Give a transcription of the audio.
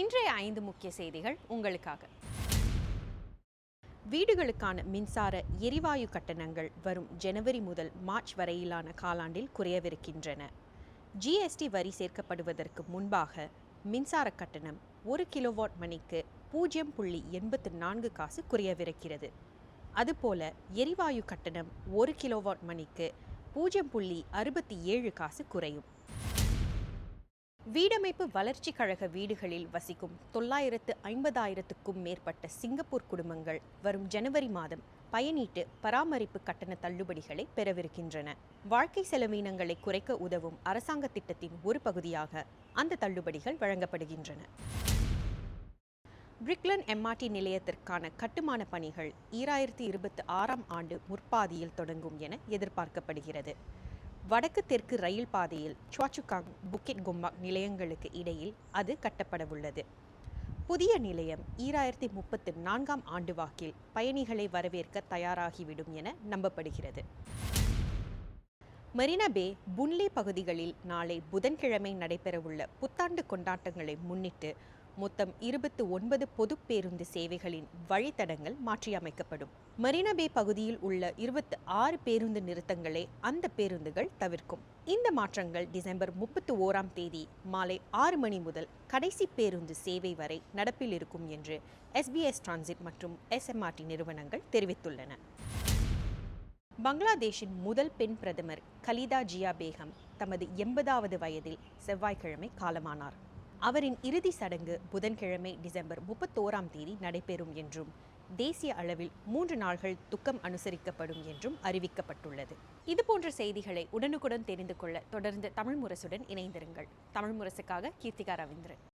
இன்றைய ஐந்து முக்கிய செய்திகள் உங்களுக்காக. வீடுகளுக்கான மின்சார எரிவாயு கட்டணங்கள் வரும் ஜனவரி முதல் மார்ச் வரையிலான காலாண்டில் குறையவிருக்கின்றன. ஜிஎஸ்டி வரி சேர்க்கப்படுவதற்கு முன்பாக மின்சார கட்டணம் ஒரு கிலோவாட் மணிக்கு பூஜ்ஜியம் புள்ளி எண்பத்து நான்கு காசு குறையவிருக்கிறது. அதுபோல எரிவாயு கட்டணம் ஒரு கிலோவாட் மணிக்கு பூஜ்ஜியம் புள்ளி அறுபத்தி ஏழு காசு குறையும். வீடமைப்பு வளர்ச்சி கழக வீடுகளில் வசிக்கும் தொள்ளாயிரத்து ஐம்பதாயிரத்துக்கும் மேற்பட்ட சிங்கப்பூர் குடும்பங்கள் வரும் ஜனவரி மாதம் பயனீட்டு பராமரிப்பு கட்டண தள்ளுபடிகளை பெறவிருக்கின்றன. வாழ்க்கை செலவினங்களை குறைக்க உதவும் அரசாங்க திட்டத்தின் ஒரு பகுதியாக அந்த தள்ளுபடிகள் வழங்கப்படுகின்றன. பிரிக்லன் எம்ஆர்டி நிலையத்திற்கான கட்டுமான பணிகள் ஈராயிரத்தி இருபத்தி ஆறாம் ஆண்டு முற்பாதியில் தொடங்கும் என எதிர்பார்க்கப்படுகிறது. வடக்கு தெற்கு ரயில் பாதையில் சுவாச்சுகாங் புக்கிட் கும்பாக் நிலையங்களுக்கு இடையில் அது கட்டப்படவுள்ளது. புதிய நிலையம் ஈராயிரத்தி முப்பத்து நான்காம் ஆண்டு வாக்கில் பயணிகளை வரவேற்க தயாராகிவிடும் என நம்பப்படுகிறது. மெரினா பே பகுதிகளில் நாளை புதன்கிழமை நடைபெறவுள்ள புத்தாண்டு கொண்டாட்டங்களை முன்னிட்டு மொத்தம் இருபத்து ஒன்பது பொது பேருந்து சேவைகளின் வழித்தடங்கள் மாற்றியமைக்கப்படும். மரீனா பே பகுதியில் உள்ள இருபத்தி ஆறு பேருந்து நிறுத்தங்களை அந்த பேருந்துகள் தவிர்க்கும். இந்த மாற்றங்கள் டிசம்பர் முப்பத்தி ஓராம் தேதி மாலை ஆறு மணி முதல் கடைசி பேருந்து சேவை வரை நடப்பில் இருக்கும் என்று எஸ்பிஎஸ் டிரான்சிட் மற்றும் எஸ்எம்ஆர்டி நிறுவனங்கள் தெரிவித்துள்ளன. பங்களாதேஷின் முதல் பெண் பிரதமர் கலிதா ஜியா பேகம் தமது எண்பதாவது வயதில் செவ்வாய்க்கிழமை காலமானார். அவரின் இறுதி சடங்கு புதன்கிழமை டிசம்பர் முப்பத்தோராம் தேதி நடைபெறும் என்றும் தேசிய அளவில் மூன்று நாள்கள் துக்கம் அனுசரிக்கப்படும் என்றும் அறிவிக்கப்பட்டுள்ளது. இதுபோன்ற செய்திகளை உடனுக்குடன் தெரிந்து கொள்ள தொடர்ந்து தமிழ் முரசுடன் இணைந்திருங்கள். தமிழ் முரசுக்காக கீர்த்திகா ரவீந்திரன்.